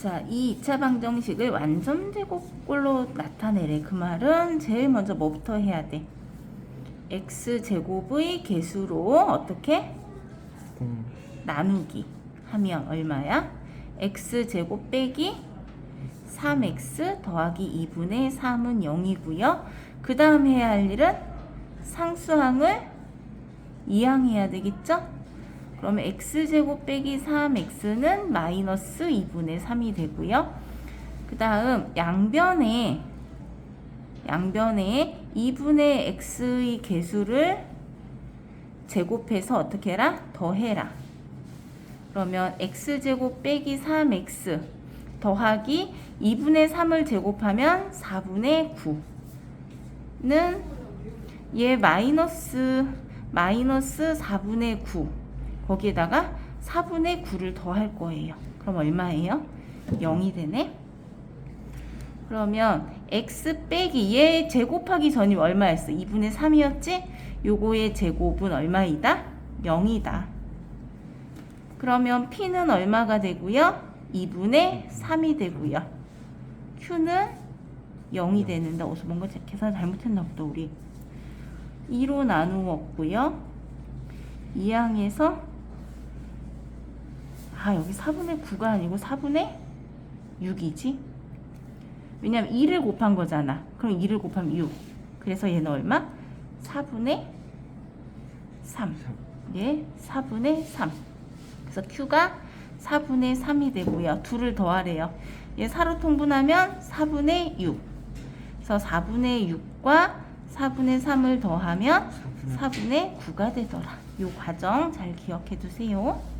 자, 이 2차 방정식을 완전 제곱꼴로 나타내래. 그 말은 제일 먼저 뭐부터 해야 돼? x 제곱의 개수로 어떻게 공 나누기 하면 얼마야? x 제곱 빼기 3x 더하기 2분의 3은 0이고요. 그 다음 해야 할 일은 상수항을 이항해야 되겠죠? 그러면 x제곱 빼기 3x는 마이너스 2분의 3이 되고요. 그 다음 양변에 양변에 2분의 x의 개수를 제곱해서 어떻게 해라? 더해라. 그러면 x제곱 빼기 3x 더하기 2분의 3을 제곱하면 4분의 9는 얘 마이너스 마이너스 4분의 9 거기에다가 4분의 9를 더할 거예요. 그럼 얼마예요? 0이 되네. 그러면 x 빼기 얘 제곱하기 전이 얼마였어? 2분의 3이었지? 요거의 제곱은 얼마이다? 0이다. 그러면 p는 얼마가 되고요? 2분의 3이 되고요. q는 0이 되는데 어서 뭔가 제- 계산 잘못했나 보다 우리. 2로 나누었고요. 2항에서 아 여기 4분의 9가 아니고 4분의 6이지? 왜냐면 2를 곱한 거잖아. 그럼 2를 곱하면 6. 그래서 얘는 얼마? 4분의 3. 예, 4분의 3. 그래서 Q가 4분의 3이 되고요. 둘을 더하래요. 얘 4로 통분하면 4분의 6. 그래서 4분의 6과 4분의 3을 더하면 4분의 9가 되더라. 요 과정 잘 기억해 두세요.